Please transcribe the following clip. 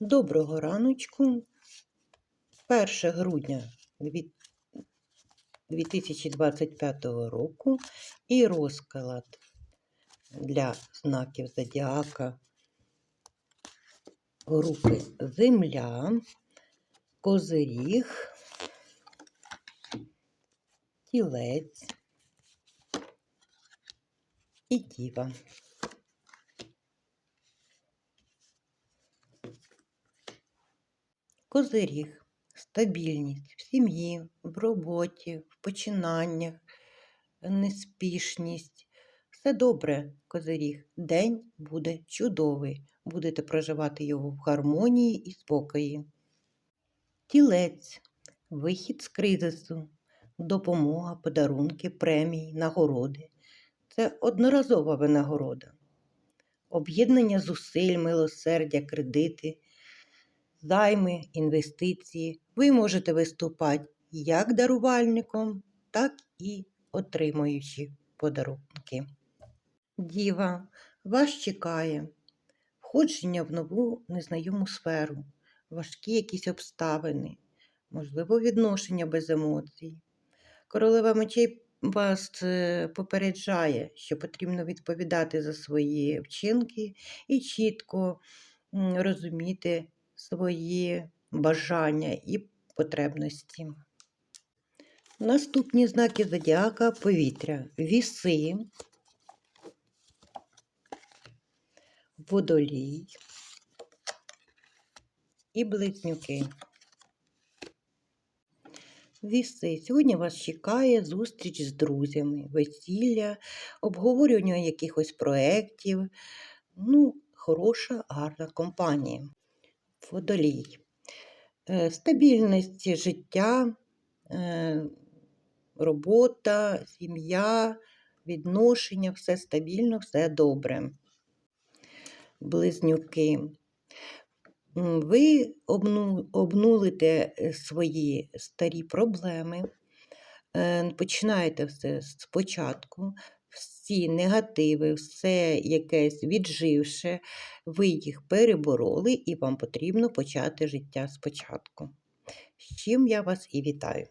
Доброго раночку. 1 грудня 2025 року і розклад для знаків зодіака групи Земля, Козиріг, Тілець і Діва. Козиріг, стабільність в сім'ї, в роботі, в починаннях, неспішність. Все добре, Козиріг. День буде чудовий. Будете проживати його в гармонії і спокої. Тілець, вихід з кризису, допомога, подарунки, премії, нагороди. Це одноразова винагорода. Об'єднання зусиль, милосердя, кредити, займи, інвестиції. Ви можете виступати як дарувальником, так і отримуючи подарунки. Діва, вас чекає входження в нову незнайому сферу, важкі якісь обставини, можливо, відношення без емоцій. Королева мечей вас е, попереджає, що потрібно відповідати за свої вчинки і чітко розуміти свої бажання і потребності. Наступні знаки зодіака повітря. Віси, водолій і близнюки. Віси. Сьогодні вас чекає зустріч з друзями, весілля, обговорювання якихось проєктів. Ну, хороша, гарна компанія. Водолій. Е, Стабільність життя, е, робота, сім'я, відношення, все стабільно, все добре. Близнюки. Ви обнулите е, свої старі проблеми, починаєте все спочатку, всі негативи, все якесь відживше, ви їх перебороли і вам потрібно почати життя спочатку. З чим я вас і вітаю.